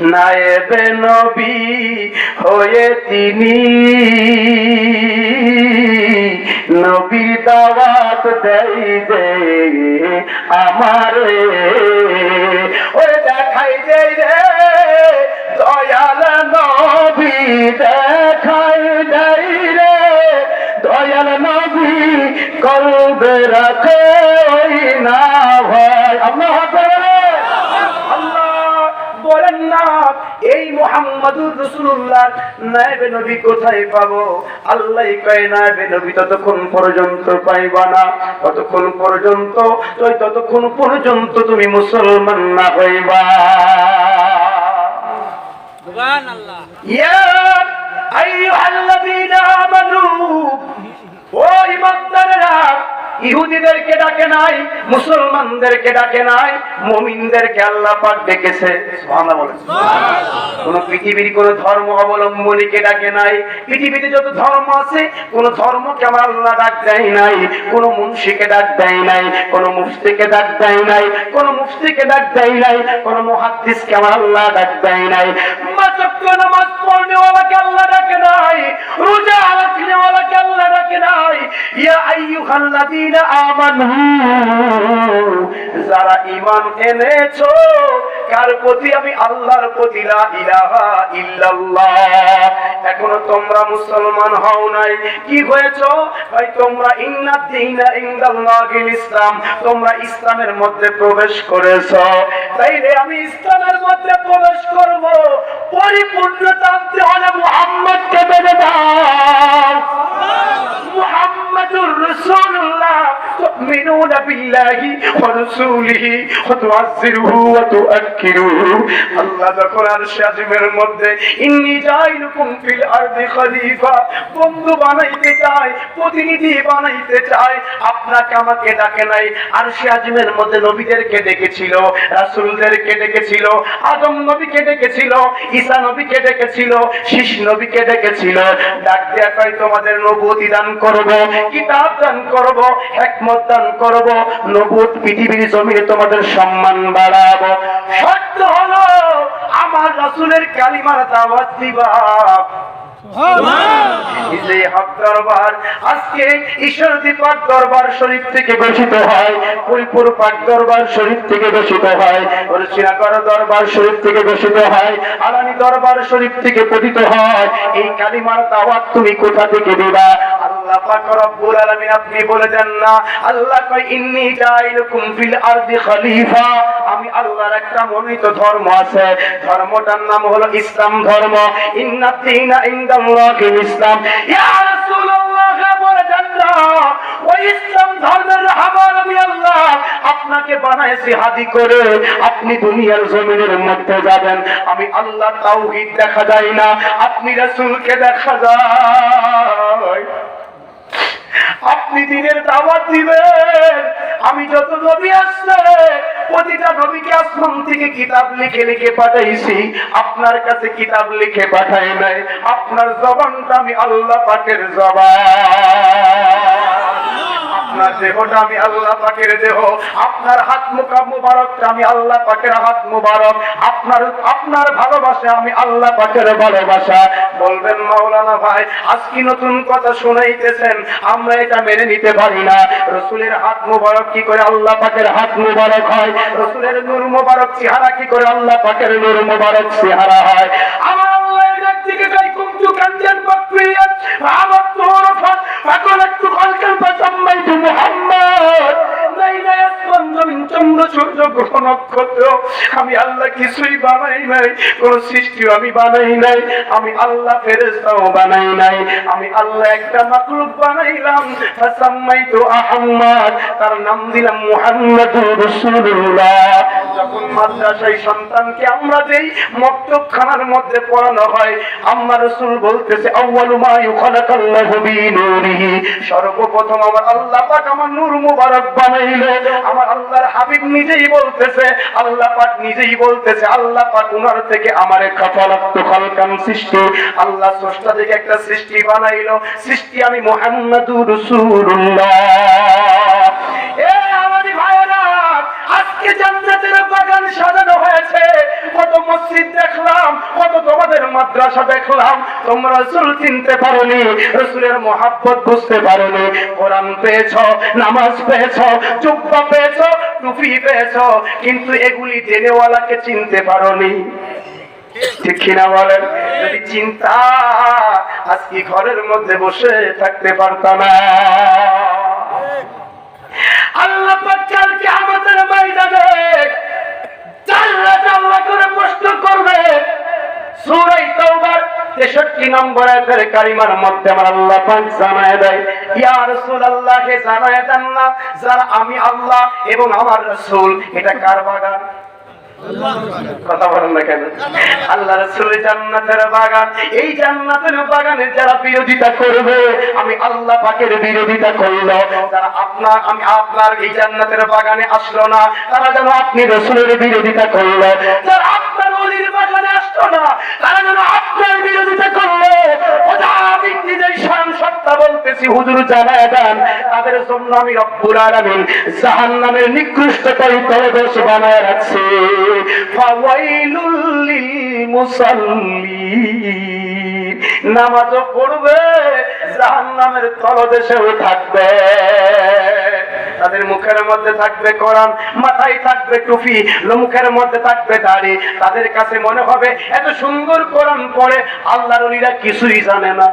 নায়েবে নবী হয়ে তিনি। নবী দাওয়াত দেই যে আমারে। ওই দেখাই দেই রে, দয়াল নবী দেখাই কলবে রাখে ওই না ভাই। আল্লাহ আকবার। আল্লাহ বলেন না এই মোহাম্মদুর রসুল্লাহ নায়েবে নবী কোথায় পাবো? আল্লাহ কয় নায়েবে নবী ততক্ষণ পর্যন্ত পাইবা না। ততক্ষণ পর্যন্ত ততক্ষণ পর্যন্ত তুমি মুসলমান না হইবা। আল্লাহ ইয়া আইয়ুহাল্লাযীনা আমানু ও ইহুদিদেরকে ডাকে নাই মুসলমানদেরকে ডাকে নাই মুমিনদেরকে আল্লাহ পাক ডেকেছে। কোন পৃথিবীর কোন ধর্ম অবলম্বনীকে ডাকে নাই পৃথিবীতে যত ধর্ম আছে কোন ধর্মকে আমার আল্লাহ ডাক দেয় নাই কোন মুন্সিকে ডাক দেয় নাই কোন মুফতিকে ডাক দেয় নাই কোন মুফতিকে ডাক দেয় নাই কোন মুহাদ্দিসকে আমার আল্লাহ ডাক দেয় নাই। মাচক্য নামাজ পড়নেওয়ালাকে আল্লাহ ডাকে নাই রোজা রাখনেওয়ালাকে আল্লাহ ডাকে নাই। যারা ঈমান এনেছো কার প্রতি আমি আল্লাহর প্রতি এখনও তোমরা মুসলমান হও নাই। কি হয়েছো? ভাই, তোমরা ইসলাম। তোমরা ইসলামের মধ্যে প্রবেশ করেছ। তাইলে আমি ইসলামের মধ্যে প্রবেশ করব। পরিপূর্ণতা নবীদেরকে ডেকেছিল, রাসূলদেরকে ডেকেছিল, আদম নবীকে ডেকেছিল, ঈসা নবীকে ডেকেছিল নবীকে ডেকেছিল। ডাক তোমাদের নবুয়তি দান করব, কিতাব দান করব, হিকমত দান করব নবুয়ত পৃথিবীর জমিনে তোমাদের সম্মান বাড়াবো। সত্য হলো আমার রাসূলের কালিমার দাওয়াত দিবা। দরবার আজকে ঈশ্বরদী পাক দরবার শরীফ থেকে ঘোষিত হয় ফুলপুর পাক দরবার শরীফ থেকে ঘোষিত হয় শ্রীনগর দরবার শরীফ থেকে ঘোষিত হয় আলানি দরবার শরীফ থেকে পঠিত হয়। এই কালিমার দাওয়াত তুমি কোথা থেকে দিবা? আল্লাহ পাক রব্বুল আলামিন আপনি বলে দেন না, আল্লাহ কয়, ইন্নী জাইলুকুম ফিল আরদি খলিফা। আমি আল্লাহর একটা মনোনীত ধর্ম আছে। ধর্মটার নাম হলো ইসলাম ধর্ম। ইন্না দীনা ইনদাল্লাহিল ইসলাম। ইয়া রাসূলুল্লাহ, বলে ওই ইসলাম ধর্মের আমি আল্লাহ। আপনাকে বানাইছি হাদি করে আপনি দুনিয়ার জমিনের মধ্যে যাবেন। আমি আল্লাহ তাওহীদ দেখা যায় না। আপনি রাসূলকে দেখা যায়। আপনি দিনের দাওয়াত দিবেন। আমি যত নবী আসছে প্রতিটা নবীকে আসমান থেকে কিতাব লিখে লিখে পাঠাইছি। আপনার কাছে কিতাব লিখে পাঠাই নাই। আপনার জবানটা আমি আল্লাহ পাকের জবান। আপনার দেহটা আমি আল্লাহ পাকের দেহ, আপনার হাত মুখা মুবারকটা আমি আল্লাহ পাকের হাত মুবারক, আপনার আপনার ভালোবাসা আমি আল্লাহ পাকের ভালোবাসা। বলবেন মাওলানা ভাই আজকে নতুন কথা শুনাইতেছেন? আমরা এটা মেনে নিতে পারি না। রসুলের হাত মুবারক কি করে আল্লাহ পাকের হাত মুবারক হয়? রসুলের নূর মুবারক চেহারা কি করে আল্লাহ পাকের নূর মুবারক চেহারা হয়? গ্রহ নক্ষত্র আমি আল্লাহ কিছুই বানাই নাই সৃষ্টিও আমি বানাই নাই, আমি আল্লাহ ফেরেশতাও বানাই নাই, আমি আল্লাহ একটা বানাইলাম, ফাসাম্মাইতু আহম্মদ, তার নাম দিলাম যখন মাদ্রাসায় সন্তানকে আমরা মধ্যে পড়ানো হয়, আম্মা বলতেছে, আউয়ালু মা বিনূরিহি। সর্বপ্রথম আমার আল্লাহ পাক আমার নূর মুবারক বানাইলো আমার আল্লাহর হাবিব নিজেই বলতেছে, আল্লাহ পাক নিজেই বলতেছে, আল্লাহ পাক উনার থেকে আমারে খাফালাতু খালকান সৃষ্টি। আল্লাহ স্রষ্টা থেকে একটা সৃষ্টি বানাইলো। সৃষ্টি আমি মুহাম্মাদুর রাসূলুল্লাহ। এ আমাদের ভাইরা আজকে জান্নাতের বাগান সাজানো হয়েছে। কত মসজিদ দেখলাম, কত তোমাদের মাদ্রাসা দেখলাম। তোমরা রসুল চিনতে পারোনি, রসুলের মহাব্বত বুঝতে পারোনি। কোরআন পেয়েছ, নামাজ পেয়েছ চুপ্পা পেয়েছ টুপি পেয়েছ, কিন্তু এগুলি জেনেওয়ালাকে চিনতে পারোনি। ঠিক কিনা আল্লাহ প্রশ্ন করবে সূরাই তাওবার 63 নম্বর আয়াতের কারিমার মধ্যে আমার আল্লাহ জানায় দেয় যারা আমি আল্লাহ এবং আমার এটা কার বাগান? রসুলের বিরোধিতা করবে, আমি আল্লাহ বিরোধিতা করল যারা আপনার, আমি আপনার এই জান্নাতের বাগানে আসলো না, তারা যেন আপনি রসুলের বিরোধিতা করল। আপনার অলির বাগানে আসলো না, তারা যেন আপনার বিরোধিতা করল ওটা আমি সত্তা বলতেছি, হুজুর জানায় দেন, তাদের জন্য আমি নামাজও পড়বে, জাহান্নামের তলদেশেও থাকবে। তাদের মুখের মধ্যে থাকবে কোরআন, মাথায় থাকবে টুপি মুখের মধ্যে থাকবে দাড়ি। তাদের কাছে মনে হবে, এত সুন্দর কোরআন পড়ে, আল্লাহর ওলিরা কিছুই জানে না।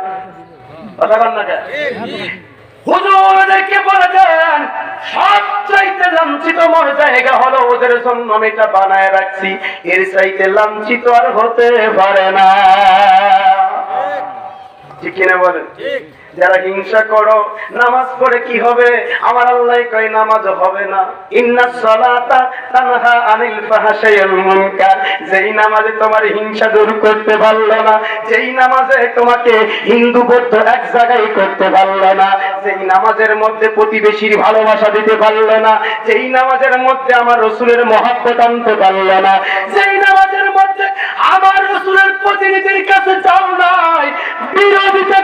ওদের জন্য আমি এটা বানায় রাখছি। এর আর হতে পারে না। ঠিক কিনা বলেন? যারা হিংসা করো, নামাজ পড়ে কি হবে? আমার আল্লাহ কয় নামাজ হবে না। ইন্না সালাতা তানহা আনিল মুনকার। যেই নামাজে তোমার হিংসা দূর করতে পারল না, যেই নামাজে তোমাকে হিন্দু বৌদ্ধ এক জায়গায় করতে পারল না, যেই নামাজের মধ্যে প্রতিবেশীর ভালোবাসা দিতে পারল না, যেই নামাজের মধ্যে আমার রসুলের মহাব্বত আনতে পারল না, যেই নামাজের মধ্যে আমার রসুলের প্রতিনিধির কাছে যাও নাই, বিরোধিতা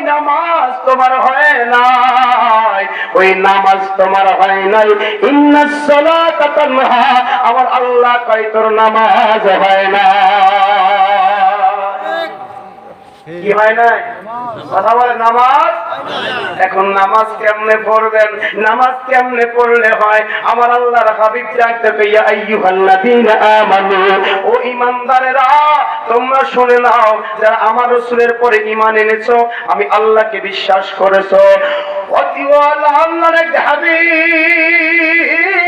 নামাজ তোমার হয় নাই। ওই নামাজ তোমার হয় নাই। ইন্নাস সালাতা তানহা আমার আল্লাহ কয়, তোর নামাজ হয় না। কি হয় নাই কথা বলে নামাজ? এখন নামাজ কেমনে পড়বেন? নামাজ কেমনে পড়লে হয়? আমার আল্লাহর হাবিব ডাকতে আমানু। ও ঈমানদারেরা, তোমরা শুনে নাও, যারা আমার রাসূলের পরে ঈমান এনেছো, আমি আল্লাহকে বিশ্বাস করেছ। অতিওয়ালা আল্লাহর হাবিব।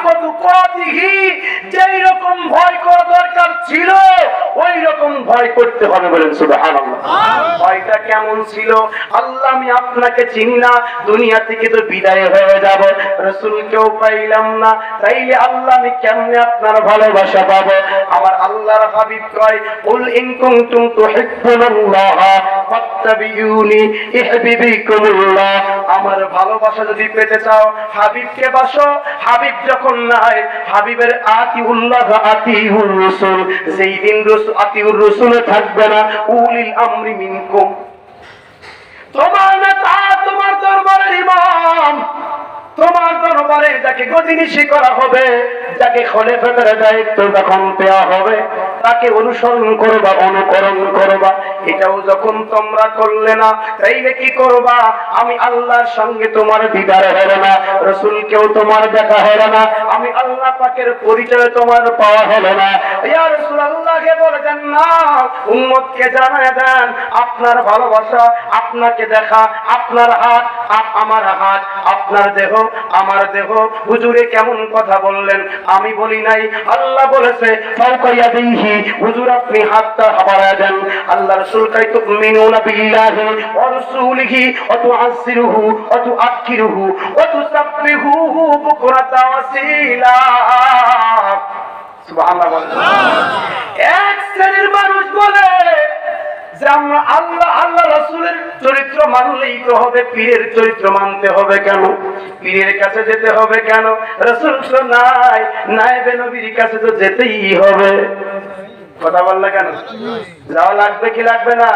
যেই রকম ভয় করা দরকার ছিল ওই রকম ভয় করতে হবে বলেন সুবহানাল্লাহ। ভয়টা কেমন ছিল? আল্লাহ আমি আপনাকে চিনি না দুনিয়া থেকে তো বিদায় হয়ে যাব রসুলকেও পাইলাম না তাইলে আল্লাহ আমি কেমনে আপনার ভালোবাসা পাবো? আমার আল্লাহর হাবিব কয় কুল ইন কুনতুম তুহিব্বুনাল্লাহ ফাত্তাবিউনি ইহবিবিকুমুল্লাহ। আমার ভালোবাসা যদি পেতে চাও হাবিবকে বাসো হাবিব যখন নাই হাবিবের রসুল, যেই দিন রাসূল থাকবে না, উলিল আমরি মিনকুম। তোমার নেতা, তোমার দরবারের ইমাম, তোমার দরবারে যাকে গতিনিষি করা হবে, যাকে খলে ফেতরে দায়িত্ব তখন দেওয়া হবে। তাকে অনুসরণ করবা, অনুকরণ করবা। এটাও যখন তোমরা করলে না তাইলে কি করবা? আমি আল্লাহর সঙ্গে তোমার দিদার হলো না, রসুলকেও তোমার দেখা হলো না, আমি আল্লাহ পাকের পরিচয় তোমার পাওয়া হলো না। আমি বলি নাই, আল্লাহ বলেছে হুজুর, আপনি হাতটা দেন। আল্লাহ রাসূল কাই বিল্লাহি ওয়া রাসূলিহি ওয়া ওয়া ওয়া এক শ্রেণির মানুষ বলে যে, আমরা আল্লাহ আল্লাহ রসুলের চরিত্র মানলেই তো হবে, পীরের চরিত্র মানতে হবে কেন? পীরের কাছে যেতে হবে কেন? রসুল তো নাই নাইবে নবীর কাছে তো যেতেই হবে। কথা বললে কেন? যাওয়া লাগবে কি লাগবে না?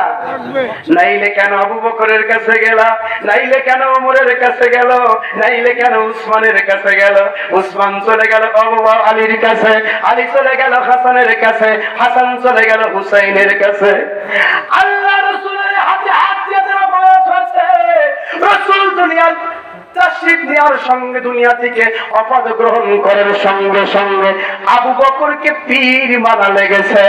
নাইলে কেন আবু বকরের কাছে গেল? নাইলে কেন ওমরের কাছে গেল? নাইলে কেন উসমানের কাছে গেল? উসমান চলে গেল আবু আলীর কাছে আলী চলে গেল হাসানের কাছে হাসান চলে গেল হুসাইনের কাছে। আল্লাহ রসুলের হাতে হাত দিয়ে যারা বয়স হচ্ছে রসুল দুনিয়ার নেওয়ার সঙ্গে দুনিয়া থেকে অপদ গ্রহণ করার সঙ্গে সঙ্গে আবু বকরকে পীর মানা লেগেছে।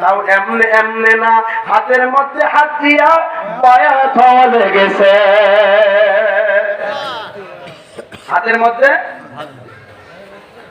তাও এমনে এমনে না, হাতের মধ্যে হাত দিয়া বয়াত লেগেছে। হাতের মধ্যে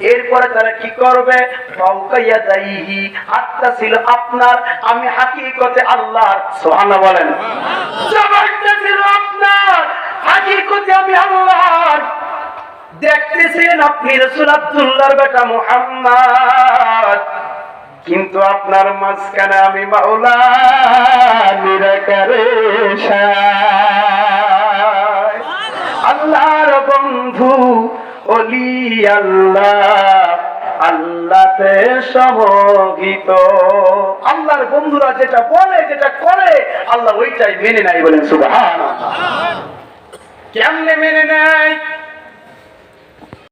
এরপরে তারা কি করবে? হাতটা ছিল আপনার। আমি আল্লাহর, সুবহানাল্লাহ বলেন। ছিল আপনার। আমি দেখতেছেন আপনি রসুল আব্দুল্লাহর বেটা মুহাম্মদ। কিন্তু আপনার মাঝখানে আমি মাওলা নিরাকারে বন্ধু, অলি আল্লাহ, আল্লাহতে সমগিত। আল্লাহর বন্ধুরা যেটা বলে, যেটা করে, আল্লাহ ওইটাই মেনে নাই বলেন সুবাহ কেমনে মেনে নেয়?